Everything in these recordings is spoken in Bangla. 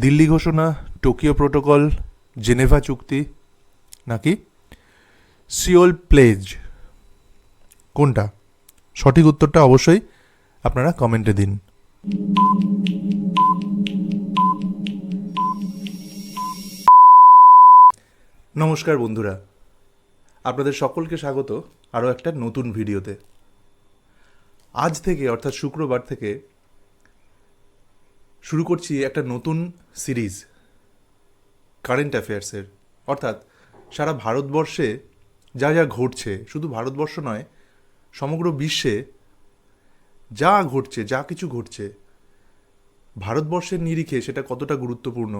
দিল্লি ঘোষণা, টোকিও প্রোটোকল, জেনেভা চুক্তি, নাকি? সিওল প্লেজ, কোনটা? সঠিক উত্তরটা অবশ্যই আপনারা কমেন্টে দিন। নমস্কার বন্ধুরা, আপনাদের সকলকে স্বাগত আরও একটা নতুন ভিডিওতে। আজ থেকে, অর্থাৎ শুক্রবার থেকে শুরু করছি একটা নতুন সিরিজ কারেন্ট অ্যাফেয়ার্সের অর্থাৎ সারা ভারতবর্ষে যা যা ঘটছে, শুধু ভারতবর্ষ নয়, সমগ্র বিশ্বে যা ঘটছে, যা কিছু ঘটছে, ভারতবর্ষের নিরিখে সেটা কতটা গুরুত্বপূর্ণ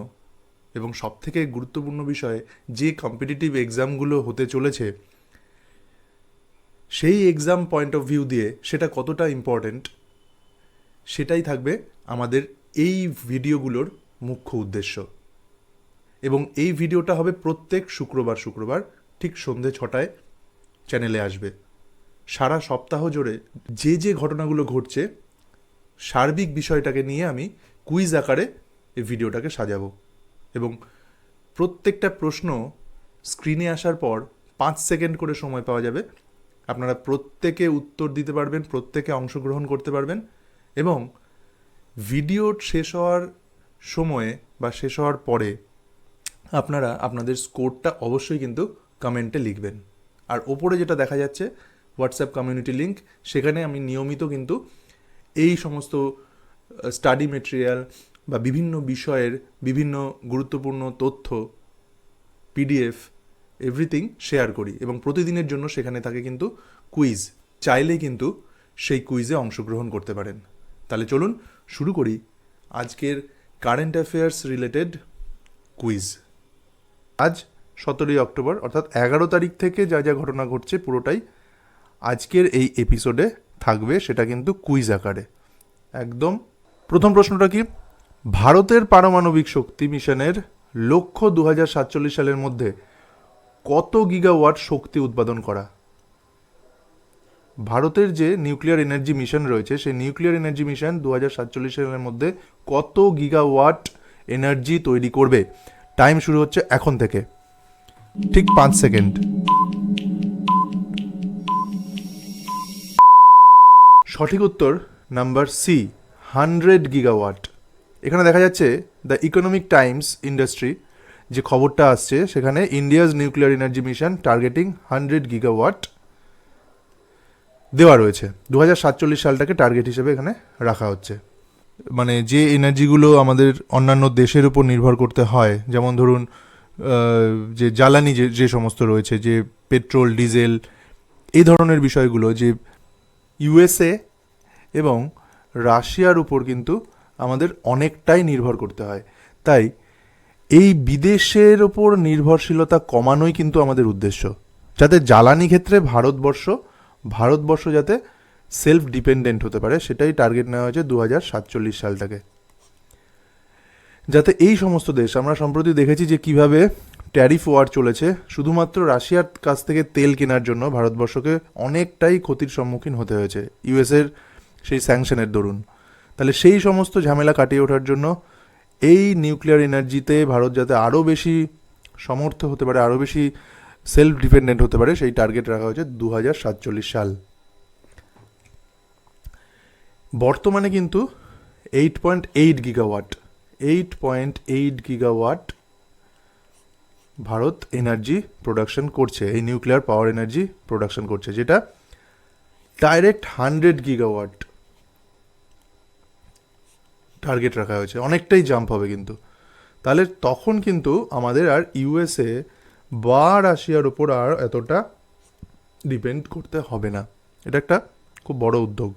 এবং সবথেকে গুরুত্বপূর্ণ বিষয়, যে কম্পিটিটিভ এক্সামগুলো হতে চলেছে, সেই এক্সাম পয়েন্ট অফ ভিউ দিয়ে সেটা কতটা ইম্পর্ট্যান্ট সেটাই থাকবে আমাদের এই ভিডিওগুলোর মুখ্য উদ্দেশ্য। এবং এই ভিডিওটা হবে প্রত্যেক শুক্রবার শুক্রবার ঠিক সন্ধে ছটায় চ্যানেলে আসবে। সারা সপ্তাহ জুড়ে যে যে ঘটনাগুলো ঘটছে, সার্বিক বিষয়টাকে নিয়ে আমি কুইজ আকারে এই ভিডিওটাকে সাজাবো। এবং প্রত্যেকটা প্রশ্ন স্ক্রিনে আসার পর পাঁচ সেকেন্ড করে সময় পাওয়া যাবে। আপনারা প্রত্যেকে উত্তর দিতে পারবেন, প্রত্যেকে অংশগ্রহণ করতে পারবেন এবং ভিডিও শেষ হওয়ার সময়ে বা শেষ হওয়ার পরে আপনারা আপনাদের স্কোরটা অবশ্যই কিন্তু কমেন্টে লিখবেন। আর ওপরে যেটা দেখা যাচ্ছে হোয়াটসঅ্যাপ কমিউনিটি লিঙ্ক সেখানে আমি নিয়মিত কিন্তু এই সমস্ত স্টাডি মেটেরিয়াল বা বিভিন্ন বিষয়ের বিভিন্ন গুরুত্বপূর্ণ তথ্য পিডিএফ এভরিথিং শেয়ার করি এবং প্রতিদিনের জন্য সেখানে থাকে কিন্তু কুইজ চাইলেই কিন্তু সেই কুইজে অংশগ্রহণ করতে পারেন। তাহলে চলুন শুরু করি আজকের কারেন্ট অ্যাফেয়ার্স রিলেটেড কুইজ আজ সতেরোই অক্টোবর, অর্থাৎ এগারো তারিখ থেকে যা যা ঘটনা ঘটছে পুরোটাই আজকের এই এপিসোডে থাকবে, সেটা কিন্তু কুইজ আকারে। একদম, প্রথম প্রশ্নটা কি? ভারতের পারমাণবিক শক্তি মিশনের লক্ষ্য দু হাজার সাতচল্লিশ সালের মধ্যে কত গিগাওয়াট শক্তি উৎপাদন করা? ভারতের যে নিউক্লিয়ার এনার্জি মিশন রয়েছে, সেই নিউক্লিয়ার এনার্জি মিশন দু সাতচল্লিশ সালের মধ্যে কত গিগাওয়াট এনার্জি তৈরি করবে? টাইম শুরু হচ্ছে এখন থেকে। ঠিক পাঁচ সেকেন্ড। সঠিক উত্তর নাম্বার সি হান্ড্রেড গিগাওয়াট। এখানে দেখা যাচ্ছে দ্য ইকোনমিক টাইমস ইন্ডাস্ট্রি, যে খবরটা আসছে, সেখানে India's nuclear energy mission targeting hundred gigawatt. দেওয়া রয়েছে। দু হাজার সাতচল্লিশ সালটাকে টার্গেট হিসেবে এখানে রাখা হচ্ছে। মানে যে এনার্জিগুলো আমাদের অন্যান্য দেশের উপর নির্ভর করতে হয়, যেমন ধরুন যে জ্বালানি যে যে সমস্ত রয়েছে, যে পেট্রোল, ডিজেল, এই ধরনের বিষয়গুলো, যে ইউএসএ এবং রাশিয়ার উপর কিন্তু আমাদের অনেকটাই নির্ভর করতে হয়। তাই এই বিদেশের ওপর নির্ভরশীলতা কমানোই কিন্তু আমাদের উদ্দেশ্য। যাতে জ্বালানি ক্ষেত্রে ভারতবর্ষ ভারতবর্ষ যাতে সেলফ ডিপেন্ডেন্ট হতে পারে, সেটাই টার্গেট নেওয়া হয়েছে দু হাজার সাতচল্লিশ সালটাকে যাতে এই সমস্ত দেশ, আমরা সম্প্রতি দেখেছি যে কীভাবে ট্যারিফ ওয়ার চলেছে, শুধুমাত্র রাশিয়ার কাছ থেকে তেল কেনার জন্য ভারতবর্ষকে অনেকটাই ক্ষতির সম্মুখীন হতে হয়েছে। ইউএসের সেই স্যাংশনের দরুন। তাহলে সেই সমস্ত ঝামেলা কাটিয়ে ওঠার জন্য এই নিউক্লিয়ার এনার্জিতে ভারত যাতে আরও বেশি সমর্থ হতে পারে আরও বেশি সেলফ ডিপেন্ডেন্ট হতে পারে, সেই টার্গেট রাখা হয়েছে দু হাজার সাতচল্লিশ সাল। বর্তমানে কিন্তু eight point eight gigawatt eight point eight gigawatt Bharat energy production করছে, এই নিউক্লিয়ার পাওয়ার এনার্জি প্রোডাকশন করছে, যেটা ডাইরেক্ট হান্ড্রেড গিগাওয়াট টার্গেট রাখা হয়েছে। অনেকটাই জাম্প হবে কিন্তু। তাহলে তখন কিন্তু আমাদের আর ইউএসএ বা রাশিয়ার ওপর আর এতটা ডিপেন্ড করতে হবে না। এটা একটা খুব বড় উদ্যোগ।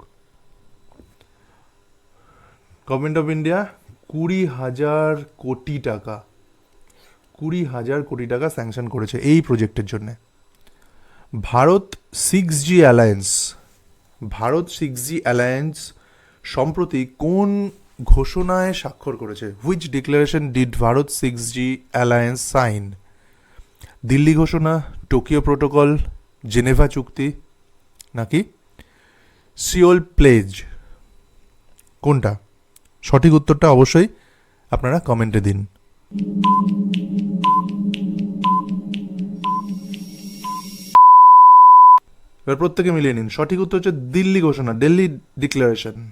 গভর্নমেন্ট অফ ইন্ডিয়া কুড়ি হাজার কোটি টাকা, কুড়ি হাজার কোটি টাকা স্যাংশন করেছে এই প্রজেক্টের জন্য। Bharat six G alliance Bharat six G alliance সম্প্রতি কোন ঘোষণায় স্বাক্ষর করেছে? Which declaration did Bharat six G alliance sign Delhi ঘোষণা, টোকিও প্রোটোকল, জেনেভা চুক্তি, নাকি? Seoul pledge. কোনটা? সঠিক উত্তরটা অবশ্যই আপনারা কমেন্টে দিন। এবার প্রত্যেকে মিলিয়ে নিন। সঠিক উত্তর হচ্ছে দিল্লি ঘোষণা, দিল্লি ডিক্লারেশন।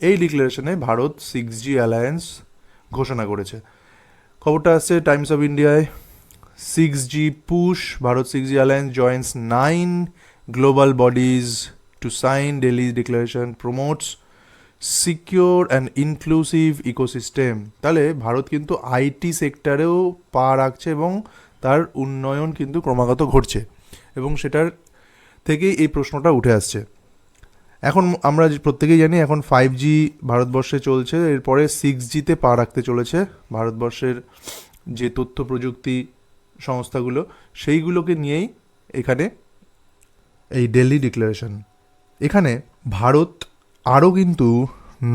এই ডিক্লারেশনে ভারত সিক্স জি অ্যালায়েন্স ঘোষণা করেছে। খবরটা আসছে টাইমস অফ ইন্ডিয়ায়। Six G push Bharat six G alliance joins nine global bodies to sign Delhi declaration promotes secure and inclusive ecosystem তাহলে ভারত কিন্তু আইটি সেক্টরেও পা রাখছে এবং তার উন্নয়ন কিন্তু ক্রমাগত ঘটছে এবং সেটার থেকেই এই প্রশ্নটা উঠে আসছে। এখন আমরা প্রত্যেকেই জানি এখন ফাইভ জি ভারতবর্ষে চলছে, এরপরে সিক্স জিতে পা রাখতে চলেছে। ভারতবর্ষের যে তথ্য প্রযুক্তি সংস্থাগুলো, সেইগুলোকে নিয়েই এখানে এই ডেলি ডিক্লারেশন এখানে ভারত আরও কিন্তু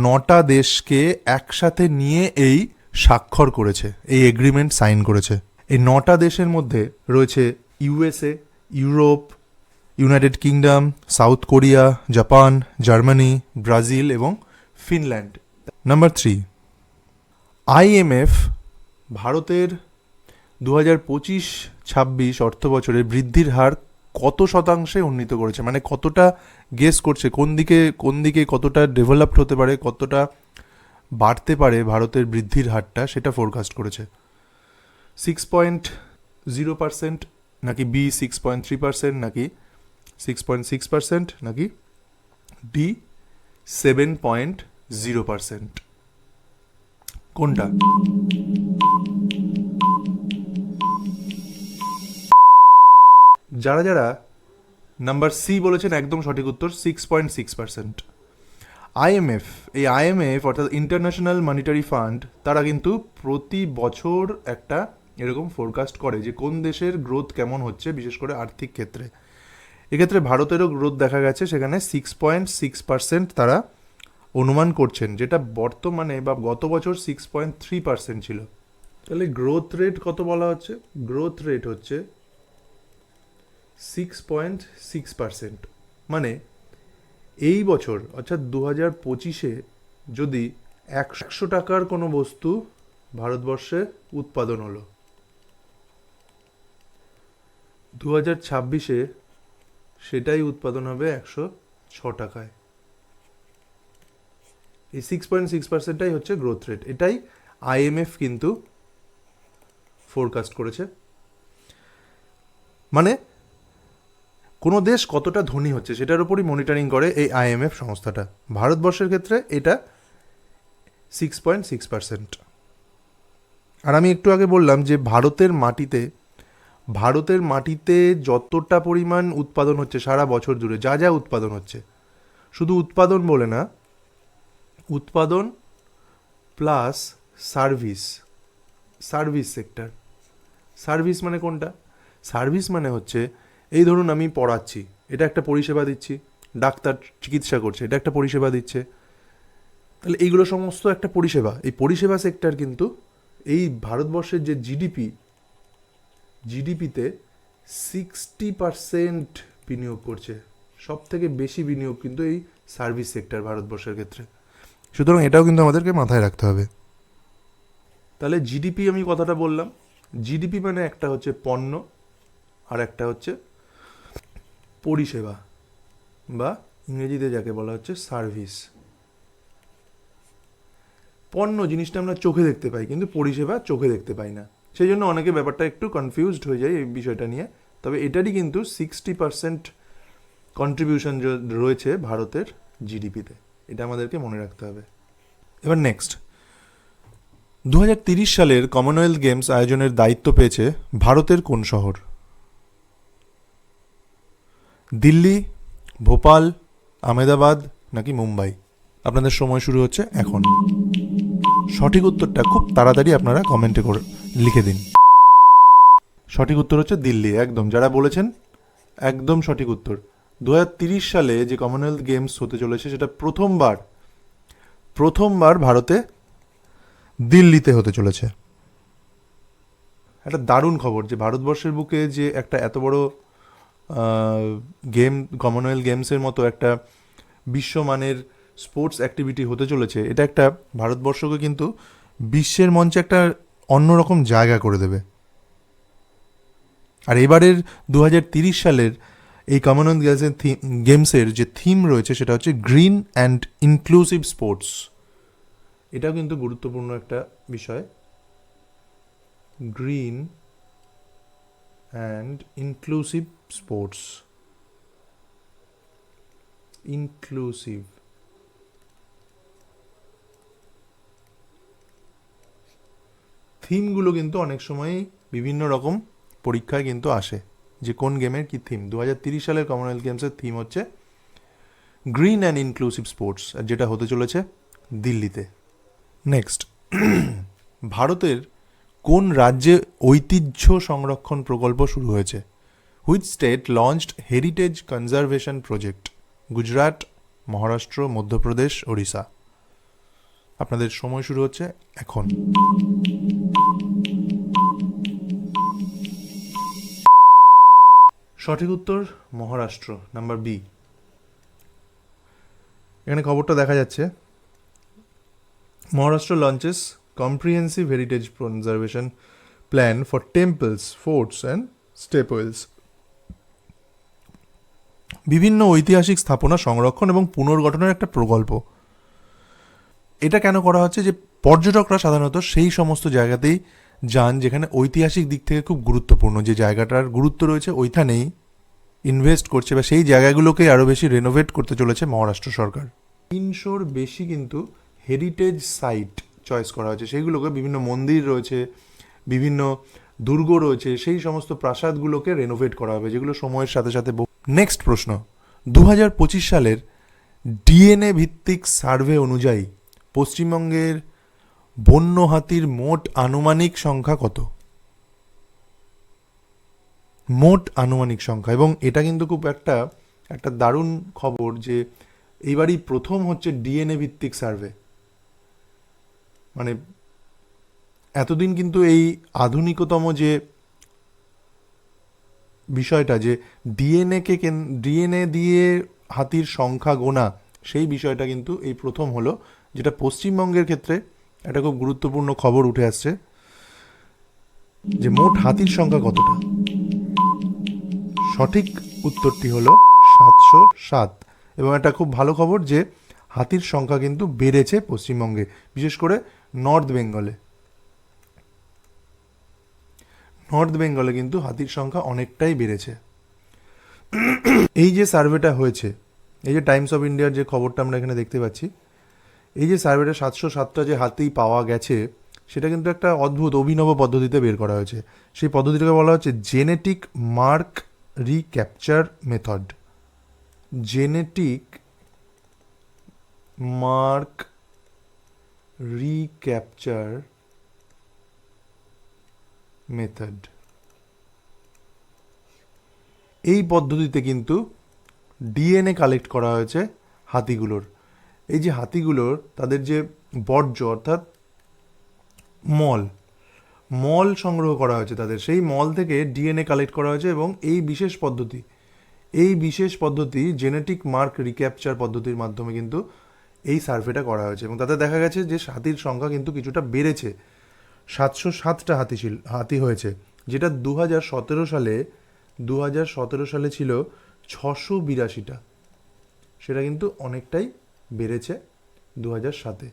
নটা দেশকে একসাথে নিয়ে এই স্বাক্ষর করেছে, এই এগ্রিমেন্ট সাইন করেছে। এই নটা দেশের মধ্যে রয়েছে USA Europe United Kingdom South Korea Japan Germany Brazil এবং ফিনল্যান্ড নাম্বার থ্রি আইএমএফ ভারতের দু হাজার পঁচিশ, ছাব্বিশ অর্থ বছরে বৃদ্ধির হার কত শতাংশে উন্নীত করেছে? মানে কতটা গেস করছে? কোন দিকে কোন দিকে কতটা ডেভেলপড হতে পারে, কতটা বাড়তে পারে ভারতের বৃদ্ধির হারটা সেটা ফোরকাস্ট করেছে। সিক্স পয়েন্ট জিরো পার্সেন্ট নাকি B six point three percent নাকি সিক্স পয়েন্ট সিক্স পার্সেন্ট নাকি D seven point zero percent কোনটা? যারা যারা নাম্বার সি বলেছেন একদম সঠিক উত্তর six point six percent IMF এই আইএমএফ অর্থাৎ ইন্টারন্যাশনাল মনিটারি ফান্ড তারা কিন্তু প্রতি বছর একটা এরকম ফোরকাস্ট করে যে কোন দেশের গ্রোথ কেমন হচ্ছে, বিশেষ করে আর্থিক ক্ষেত্রে। এক্ষেত্রে ভারতেরও গ্রোথ দেখা গেছে, সেখানে সিক্স পয়েন্ট সিক্স পার্সেন্ট তারা অনুমান করছেন, যেটা বর্তমানে বা গত বছর সিক্স পয়েন্ট থ্রি পার্সেন্ট ছিল। তাহলে গ্রোথ রেট কত বলা হচ্ছে? গ্রোথ রেট হচ্ছে সিক্স পয়েন্ট সিক্স পার্সেন্ট মানে এই বছর, অর্থাৎ দু হাজার পঁচিশে যদি একশো টাকার কোনো বস্তু ভারতবর্ষে উৎপাদন হলো দু হাজার ছাব্বিশে সেটাই উৎপাদন হবে একশো ছ টাকায়। এই সিক্স পয়েন্ট সিক্স পার্সেন্টটাই হচ্ছে গ্রোথ রেট এটাই আইএমএফ কিন্তু ফোরকাস্ট করেছে। মানে কোনো দেশ কতটা ধনী হচ্ছে সেটার উপরই মনিটরিং করে এই আইএমএফ সংস্থাটা। ভারতবর্ষের ক্ষেত্রে এটা সিক্স পয়েন্ট সিক্স পার্সেন্ট আর আমি একটু আগে বললাম যে ভারতের মাটিতে ভারতের মাটিতে যতটা পরিমাণ উৎপাদন হচ্ছে সারা বছর জুড়ে, যা যা উৎপাদন হচ্ছে, শুধু উৎপাদন বলে না, উৎপাদন plus service service sector service মানে কোনটা? সার্ভিস মানে হচ্ছে এই ধরুন আমি পড়াচ্ছি, এটা একটা পরিষেবা দিচ্ছি, ডাক্তার চিকিৎসা করছে, এটা একটা পরিষেবা দিচ্ছে। তাহলে এইগুলো সমস্ত একটা পরিষেবা, এই পরিষেবা সেক্টর কিন্তু এই ভারতবর্ষের যে জিডিপি জিডিপিতে সিক্সটি পারসেন্ট বিনিয়োগ করছে। সব থেকে বেশি বিনিয়োগ কিন্তু এই সার্ভিস সেক্টর ভারতবর্ষের ক্ষেত্রে। সুতরাং এটাও কিন্তু আমাদেরকে মাথায় রাখতে হবে। তাহলে জিডিপি আমি কথাটা বললাম। জিডিপি মানে একটা হচ্ছে পণ্য, আর একটা হচ্ছে পরিষেবা বা ইংরেজিতে যাকে বলা হচ্ছে সার্ভিস পণ্য জিনিসটা আমরা চোখে দেখতে পাই, কিন্তু পরিষেবা চোখে দেখতে পাই না। সেই জন্য অনেকে ব্যাপারটা একটু কনফিউজড হয়ে যায় এই বিষয়টা নিয়ে। তবে এটারই কিন্তু সিক্সটি পার্সেন্ট কন্ট্রিবিউশন রয়েছে ভারতের জিডিপিতে এটা আমাদেরকে মনে রাখতে হবে। এবার নেক্সট দু সালের কমনওয়েলথ গেমস আয়োজনের দায়িত্ব পেয়েছে ভারতের কোন শহর? দিল্লি, ভোপাল, আহমেদাবাদ নাকি মুম্বাই? আপনাদের সময় শুরু হচ্ছে এখন। সঠিক উত্তরটা খুব তাড়াতাড়ি আপনারা কমেন্টে করে লিখে দিন। সঠিক উত্তর হচ্ছে দিল্লি, একদম। যারা বলেছেন, একদম সঠিক উত্তর। দু সালে যে কমনওয়েলথ গেমস হতে চলেছে, সেটা প্রথমবার প্রথমবার ভারতে দিল্লিতে হতে চলেছে। একটা দারুণ খবর যে, ভারতবর্ষের বুকে যে একটা এত বড় গেম কমনওয়েলথ গেমসের মতো একটা বিশ্বমানের স্পোর্টস অ্যাক্টিভিটি হতে চলেছে, এটা একটা ভারতবর্ষকে কিন্তু বিশ্বের মঞ্চে একটা অন্যরকম জায়গা করে দেবে। আর এবারের দু সালের এই কমনওয়েলথ গেমসের থিম গেমসের যে থিম রয়েছে, সেটা হচ্ছে গ্রিন অ্যান্ড ইনক্লুসিভ স্পোর্টস এটাও কিন্তু গুরুত্বপূর্ণ একটা বিষয়। Green and inclusive sports inclusive থিমগুলো কিন্তু অনেক সময় বিভিন্ন রকম পরীক্ষায় কিন্তু আসে যে কোন গেমের কি থিম দু সালের কমনওয়েলথ গেমসের থিম হচ্ছে গ্রিন অ্যান্ড ইনক্লুসিভ স্পোর্টস যেটা হতে চলেছে দিল্লিতে। নেক্সট ভারতের কোন রাজ্যে ঐতিহ্য সংরক্ষণ প্রকল্প শুরু হয়েছে? Which state launched heritage conservation project Gujarat Maharashtra Madhya Pradesh Odisha আপনাদের সময় শুরু হচ্ছে এখন। সঠিক উত্তর মহারাষ্ট্র, নাম্বার বি। এখানে খবরটা দেখা যাচ্ছে। Maharashtra launches comprehensive heritage conservation plan for temples forts and stepwells বিভিন্ন ঐতিহাসিক স্থাপনা সংরক্ষণ এবং পুনর্গঠনের একটা প্রকল্প। এটা কেন করা হচ্ছে যে পর্যটকরা সাধারণত সেই সমস্ত জায়গাতেই যান যেখানে ঐতিহাসিক দিক থেকে খুব গুরুত্বপূর্ণ। যে জায়গাটার গুরুত্ব রয়েছে ওইখানেই ইনভেস্ট করছে বা সেই জায়গাগুলোকে আরও বেশি রেনোভেট করতে চলেছে মহারাষ্ট্র সরকার। তিনশোর বেশি কিন্তু হেরিটেজ সাইট চয়েস করা হয়েছে সেইগুলোকে বিভিন্ন মন্দির রয়েছে, বিভিন্ন দুর্গ রয়েছে, সেই সমস্ত প্রাসাদগুলোকে রেনোভেট করা হবে, যেগুলো সময়ের সাথে সাথে নেক্সট প্রশ্ন. দু হাজার পঁচিশ সালের ডিএনএ ভিত্তিক সার্ভে অনুযায়ী পশ্চিমবঙ্গের বন্য হাতির মোট আনুমানিক সংখ্যা কত? মোট আনুমানিক সংখ্যা। এবং এটা কিন্তু খুব একটা একটা দারুণ খবর যে এইবারই প্রথম হচ্ছে ডিএনএ ভিত্তিক সার্ভে। মানে এতদিন কিন্তু এই আধুনিকতম যে বিষয়টা যে ডিএনএকে ডিএনএ দিয়ে হাতির সংখ্যা গোনা, সেই বিষয়টা কিন্তু এই প্রথম হলো, যেটা পশ্চিমবঙ্গের ক্ষেত্রে একটা খুব গুরুত্বপূর্ণ খবর উঠে আসছে, যে মোট হাতির সংখ্যা কতটা? সঠিক উত্তরটি হলো সাতশো সাত। এবং একটা খুব ভালো খবর যে হাতির সংখ্যা কিন্তু বেড়েছে পশ্চিমবঙ্গে, বিশেষ করে নর্থ বেঙ্গলে। নর্থ বেঙ্গলে কিন্তু হাতির সংখ্যা অনেকটাই বেড়েছে। এই যে সার্ভেটা হয়েছে, এই যে টাইমস অফ ইন্ডিয়ার যে খবরটা আমরা এখানে দেখতে পাচ্ছি, এই যে সার্ভেটা সাতশো সাতটা যে হাতি পাওয়া গেছে, সেটা কিন্তু একটা অদ্ভুত অভিনব পদ্ধতিতে বের করা হয়েছে। সেই পদ্ধতিটাকে বলা হচ্ছে genetic mark recapture method genetic mark recapture method এই পদ্ধতিতে কিন্তু ডিএনএ কালেক্ট করা হয়েছে হাতিগুলোর। এই যে হাতিগুলোর, তাদের যে বর্জ্য, অর্থাৎ মল মল সংগ্রহ করা হয়েছে তাদের। সেই মল থেকে ডিএনএ কালেক্ট করা হয়েছে এবং এই বিশেষ পদ্ধতি, এই বিশেষ পদ্ধতি জেনেটিক মার্ক রিক্যাপচার পদ্ধতির মাধ্যমে কিন্তু এই সার্ভেটা করা হয়েছে এবং তাতে দেখা গেছে যে হাতির সংখ্যা কিন্তু কিছুটা বেড়েছে। সাতশো সাতটা হাতি ছিল হাতি হয়েছে, যেটা দু হাজার সতেরো সালে দু হাজার সতেরো সালে ছিল ছশো বিরাশিটা। সেটা কিন্তু অনেকটাই বেড়েছে দু হাজার সাতে।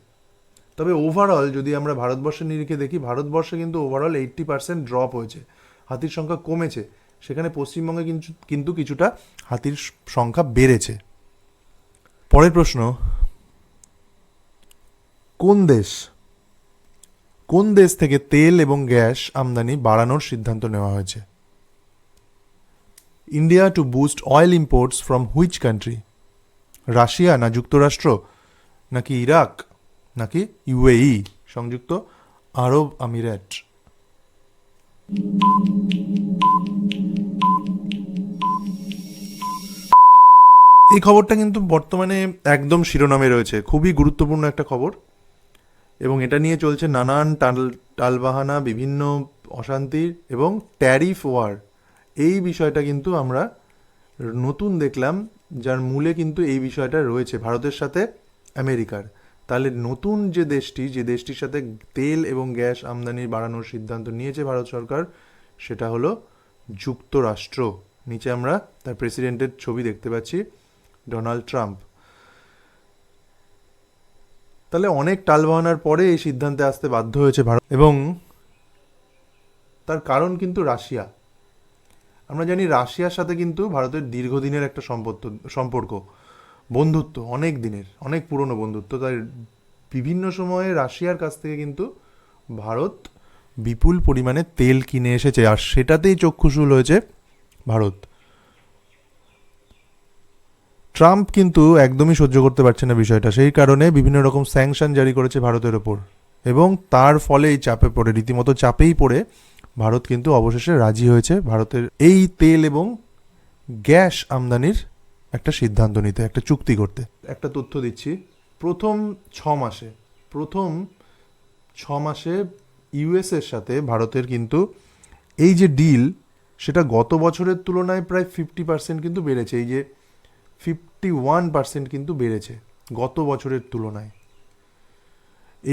তবে ওভারঅল যদি আমরা ভারতবর্ষের নিরিখে দেখি, ভারতবর্ষে কিন্তু ওভারঅল এইট্টি পার্সেন্ট ড্রপ হয়েছে। হাতির সংখ্যা কমেছে। সেখানে পশ্চিমবঙ্গে কিন্তু কিন্তু কিছুটা হাতির সংখ্যা বেড়েছে। পরের প্রশ্ন, কোন দেশ কোন দেশ থেকে তেল এবং গ্যাস আমদানি বাড়ানোর সিদ্ধান্ত নেওয়া হয়েছে? India to boost oil imports from which country? Russia না যুক্তরাষ্ট্র? নাকি ইরাক? নাকি ইউএই সংযুক্ত আরব আমিরাত? এই খবরটা কিন্তু বর্তমানে একদম শিরোনামে রয়েছে। খুবই গুরুত্বপূর্ণ একটা খবর। এবং এটা নিয়ে চলছে নানান টাল, টালবাহানা, বিভিন্ন অশান্তির এবং ট্যারিফ ওয়ার এই বিষয়টা কিন্তু আমরা নতুন দেখলাম, যার মূলে কিন্তু এই বিষয়টা রয়েছে ভারতের সাথে আমেরিকার। তাহলে নতুন যে দেশটি, যে দেশটির সাথে তেল এবং গ্যাস আমদানি বাড়ানোর সিদ্ধান্ত নিয়েছে ভারত সরকার, সেটা হলো যুক্তরাষ্ট্র। নিচে আমরা তার প্রেসিডেন্টের ছবি দেখতে পাচ্ছি, ডোনাল্ড ট্রাম্প। তাহলে অনেক টাল টালবাহানার পরে এই সিদ্ধান্তে আসতে বাধ্য হয়েছে ভারত। এবং তার কারণ কিন্তু রাশিয়া। আমরা জানি রাশিয়ার সাথে কিন্তু ভারতের দীর্ঘদিনের একটা সম্পর্ক সম্পর্ক, বন্ধুত্ব, অনেক দিনের, অনেক পুরনো বন্ধুত্ব। তাই বিভিন্ন সময়ে রাশিয়ার কাছ থেকে কিন্তু ভারত বিপুল পরিমাণে তেল কিনে এসেছে, আর সেটাতেই চক্ষুশূল হয়েছে ভারত। ট্রাম্প কিন্তু একদমই সহ্য করতে পারছে না বিষয়টা। সেই কারণে বিভিন্ন রকম স্যাংশন জারি করেছে ভারতের ওপর। এবং তার ফলে এই চাপে পড়ে, রীতিমতো চাপেই পড়ে ভারত কিন্তু অবশেষে রাজি হয়েছে ভারতের এই তেল এবং গ্যাস আমদানির একটা সিদ্ধান্ত নিতে, একটা চুক্তি করতে। একটা তথ্য দিচ্ছি, প্রথম ছ মাসে, প্রথম ছ মাসে ইউএসের সাথে ভারতের কিন্তু এই যে ডিল সেটা গত বছরের তুলনায় প্রায় ফিফটি পার্সেন্ট কিন্তু বেড়েছে। এই যে ফিফটি ওয়ান পার্সেন্ট কিন্তু বেড়েছে গত বছরের তুলনায়।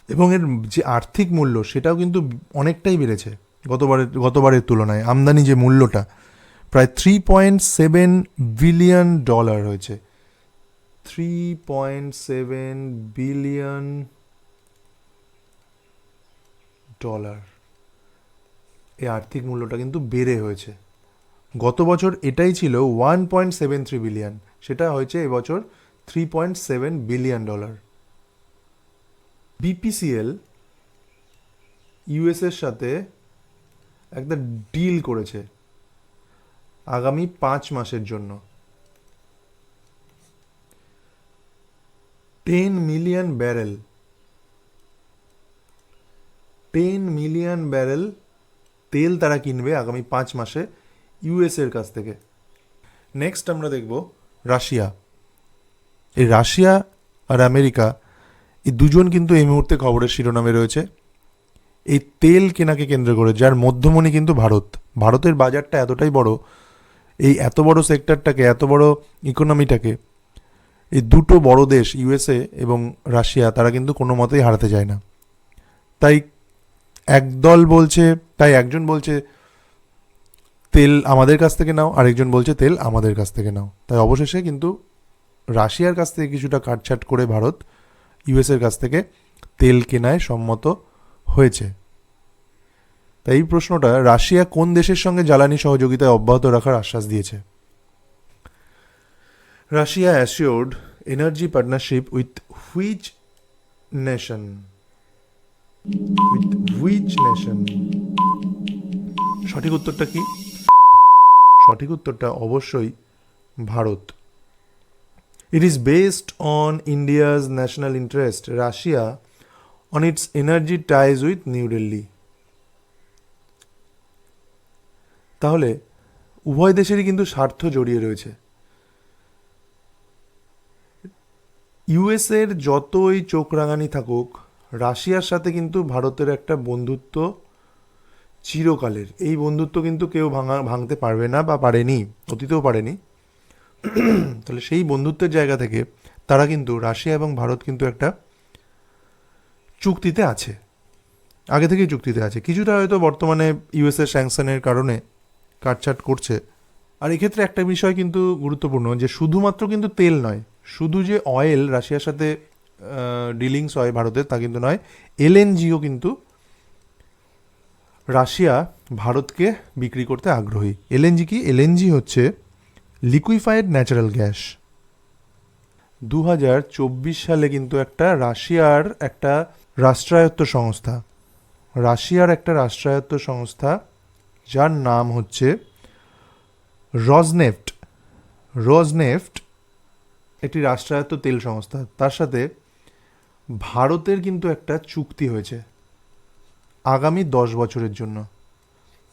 এবং এর যে আর্থিক মূল্য সেটাও কিন্তু অনেকটাই বেড়েছে গতবারের গতবারের তুলনায়। আমদানি যে মূল্যটা প্রায় three point seven billion dollar হয়েছে। Three point seven billion dollar এই আর্থিক মূল্যটা কিন্তু বেড়ে হয়েছে। গত বছর এটাই ছিল one point seven three billion সেটা হয়েছে এবছর three point seven billion dollar BPCL ইউএসের সাথে একটা ডিল করেছে আগামী পাঁচ মাসের জন্য। Ten million barrel ten million barrel তেল তারা কিনবে আগামী পাঁচ মাসে ইউএস এর কাছ থেকে। নেক্সট আমরা দেখব রাশিয়া। এই রাশিয়া আর আমেরিকা, এই দুজন কিন্তু এই মুহূর্তে খবরের শিরোনামে রয়েছে। এই তেল কেনাকে কেন্দ্র করে, যার মধ্যমণি কিন্তু ভারত। ভারতের বাজারটা এতটাই বড়, এই এত বড় সেক্টরটাকে, এত বড় ইকোনমিটাকে এই দুটো বড় দেশ ইউএসএ এবং রাশিয়া, তারা কিন্তু কোনো মতেই হারাতে যায় না। তাই একদল বলছে, তাই একজন বলছে তেল আমাদের কাছ থেকে নাও, আরেকজন বলছে, তেল আমাদের কাছ থেকে নাও। তাই অবশেষে কিন্তু রাশিয়ার কাছ থেকে কিছুটা কাটছাট করে ভারত ইউএসের কাছ থেকে তেল কেনায় সম্মত হয়েছে। তাই এই প্রশ্নটা, রাশিয়া কোন দেশের সঙ্গে জ্বালানি সহযোগিতায় অব্যাহত রাখার আশ্বাস দিয়েছে? Russia assured energy partnership with which nation with which nation সঠিক উত্তরটা কি? সঠিক উত্তরটা অবশ্যই Bharat. It is based on India's national interest Russia on its energy ties with New Delhi তাহলে, উভয় দেশেরই কিন্তু স্বার্থ জড়িয়ে রয়েছে। ইউএসের যতই চোখ রাঙানি থাকুক রাশিয়ার সাথে কিন্তু ভারতের একটা বন্ধুত্ব চিরকালের। এই বন্ধুত্ব কিন্তু কেউ ভাঙা, ভাঙতে পারবে না বা পারেনি, অতীতেও পারেনি। তাহলে সেই বন্ধুত্বের জায়গা থেকে তারা কিন্তু, রাশিয়া এবং ভারত কিন্তু একটা চুক্তিতে আছে। আগে থেকেই চুক্তিতে আছে। কিছুটা হয়তো বর্তমানে ইউএসএ স্যাংশনের কারণে কাটছাট করছে। আর এক্ষেত্রে একটা বিষয় কিন্তু গুরুত্বপূর্ণ যে শুধুমাত্র কিন্তু তেল নয়, শুধু যে অয়েল রাশিয়ার সাথে ডিলিংস হয় ভারতের তা কিন্তু নয় এলএনজিও কিন্তু রাশিয়া ভারতকে বিক্রি করতে আগ্রহী। এলএনজি কি? এলএনজি হচ্ছে লিকুইফাইড ন্যাচারাল গ্যাস দু হাজার চব্বিশ সালে কিন্তু একটা রাশিয়ার একটা রাষ্ট্রায়ত্ত সংস্থা। রাশিয়ার একটা রাষ্ট্রায়ত্ত সংস্থা, যার নাম হচ্ছে রজনেফট রজনেফট একটি রাষ্ট্রায়ত্ত তেল সংস্থা। তার সাথে ভারতের কিন্তু একটা চুক্তি হয়েছে। আগামী দশ বছরের জন্য।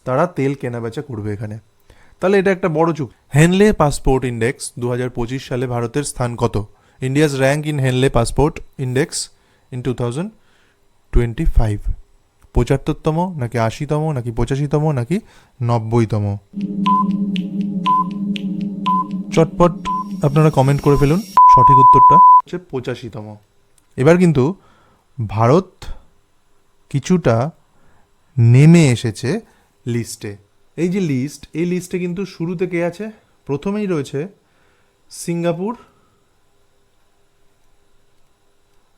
তারা তেল কেনাবেচা করবে এখানে। তাহলে এটা একটা বড় চুক্তি। হেনলে পাসপোর্ট ইন্ডেক্স দু হাজার পঁচিশ সালে ভারতের স্থান কত? India's rank in Henley passport index in two thousand twenty five. পঁচাত্তরতম নাকি আশিতম নাকি পঁচাশিতম নাকি নব্বইতম? চটপট আপনারা কমেন্ট করে ফেলুন। সঠিক উত্তরটা হচ্ছে পঁচাশিতম। এবার কিন্তু ভারত কিছুটা নেমে এসেছে লিস্টে এই যে লিস্ট এই লিস্টে কিন্তু শুরুতে কে আছে? প্রথমেই রয়েছে সিঙ্গাপুর,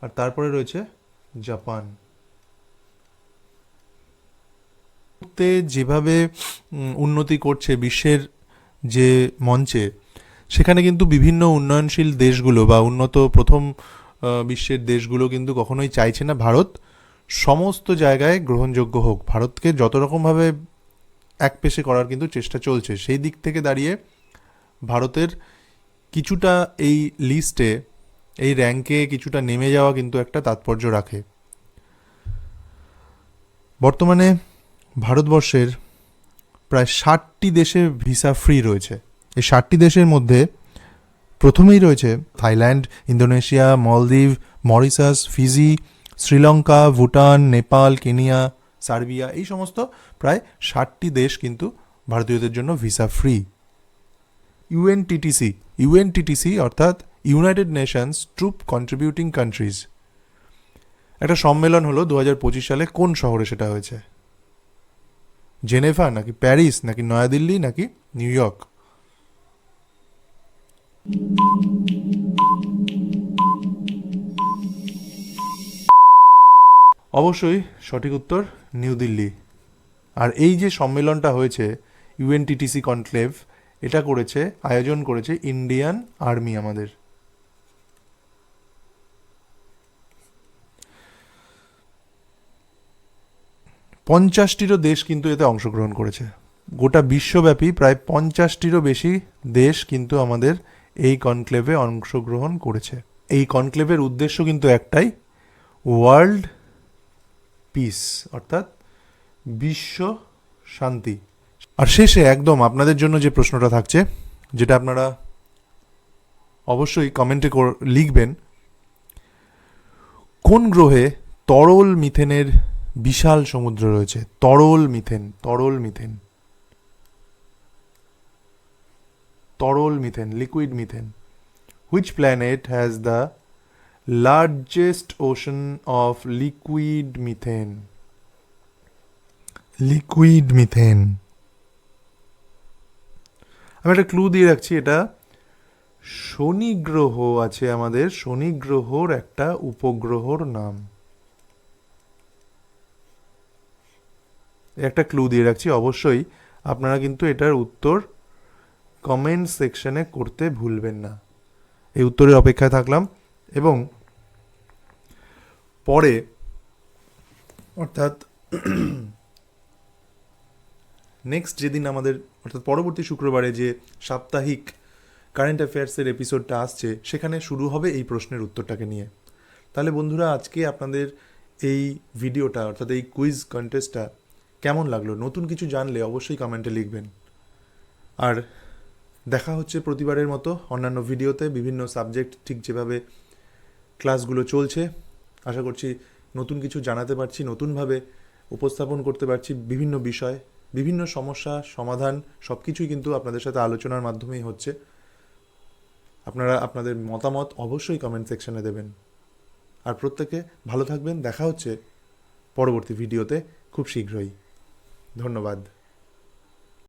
আর তারপরে রয়েছে জাপান। যেভাবে উন্নতি করছে বিশ্বের যে মঞ্চে, সেখানে কিন্তু বিভিন্ন উন্নয়নশীল দেশগুলো বা উন্নত প্রথম বিশ্বের দেশগুলো কিন্তু কখনোই চাইছে না ভারত। সমস্ত জায়গায় গ্রহণযোগ্য হোক, ভারতকে যত রকমভাবে এক পেশে করার কিন্তু চেষ্টা চলছে, সেই দিক থেকে দাঁড়িয়ে ভারতের কিছুটা এই লিস্টে, এই র্যাঙ্কে কিছুটা নেমে যাওয়া কিন্তু একটা তাৎপর্য রাখে। বর্তমানে ভারতবর্ষের প্রায় ষাটটি দেশে ভিসা ফ্রি রয়েছে। এই ষাটটি দেশের মধ্যে প্রথমেই রয়েছে থাইল্যান্ড, ইন্দোনেশিয়া, মলদ্বীপ Mauritius Fiji Sri Lanka, Bhutan, Nepal, Kenya, Serbia, এই সমস্ত প্রায় ষাটটি দেশ কিন্তু ভারতীয়দের জন্য ভিসা ফ্রি ইউএনটিটিসি ইউএনটিটিসি অর্থাৎ United Nations troop contributing countries একটা সম্মেলন হলো দু হাজার পঁচিশ সালে কোন শহরে সেটা হয়েছে? জেনেভা নাকি প্যারিস, নাকি নয়াদিল্লি, নাকি নিউ ইয়র্ক? অবশ্যই সঠিক উত্তর নিউ দিল্লি। আর এই যে সম্মেলনটা হয়েছে ইউএনটিটিসি কনক্লেভ, এটা করেছে, আয়োজন করেছে ইন্ডিয়ান আর্মি আমাদের। পঞ্চাশটিরও দেশ কিন্তু এতে অংশগ্রহণ করেছে। গোটা বিশ্বব্যাপী প্রায় পঞ্চাশটিরও বেশি দেশ কিন্তু আমাদের এই কনক্লেভে অংশগ্রহণ করেছে। এই কনক্লেভের উদ্দেশ্য কিন্তু একটাই, ওয়ার্ল্ড পিস অর্থাৎ বিশ্ব শান্তি। আর শেষে একদম আপনাদের জন্য যে প্রশ্নটা থাকছে, যেটা আপনারা অবশ্যই কমেন্টে লিখবেন, কোন গ্রহে তরল মিথেনের বিশাল সমুদ্র রয়েছে? তরল মিথেন তরল মিথেন। তরল methane liquid methane. Which planet has the largest ocean of liquid methane liquid methane আমি একটা ক্লু দিয়ে রাখছি এটা। শনি গ্রহ আছে আমাদের। শনি গ্রহর একটা উপগ্রহর নাম। একটা ক্লু দিয়ে রাখছি। অবশ্যই আপনারা কিন্তু এটার উত্তর কমেন্ট সেকশনে করতে ভুলবেন না। এই উত্তরের অপেক্ষায় থাকলাম এবং পরে, অর্থাৎ নেক্সট যেদিন আমাদের, অর্থাৎ পরবর্তী শুক্রবারে যে সাপ্তাহিক কারেন্ট অ্যাফেয়ার্সের এপিসোডটা আসছে, সেখানে শুরু হবে এই প্রশ্নের উত্তরটাকে নিয়ে। তাহলে বন্ধুরা, আজকে আপনাদের এই ভিডিওটা অর্থাৎ এই কুইজ কন্টেস্টটা কেমন লাগল? নতুন কিছু জানলে অবশ্যই কমেন্টে লিখবেন। আর দেখা হচ্ছে প্রতিবারের মতো অন্যান্য ভিডিওতে বিভিন্ন সাবজেক্ট ঠিক যেভাবে ক্লাসগুলো চলছে আশা করছি নতুন কিছু জানাতে পারছি, নতুনভাবে উপস্থাপন করতে পারছি বিভিন্ন বিষয়, বিভিন্ন সমস্যা, সমাধান সব কিছুই কিন্তু আপনাদের সাথে আলোচনার মাধ্যমেই হচ্ছে। আপনারা আপনাদের মতামত অবশ্যই কমেন্ট সেকশনে দেবেন। আর প্রত্যেকে ভালো থাকবেন, দেখা হচ্ছে পরবর্তী ভিডিওতে খুব শীঘ্রই। ধন্যবাদ।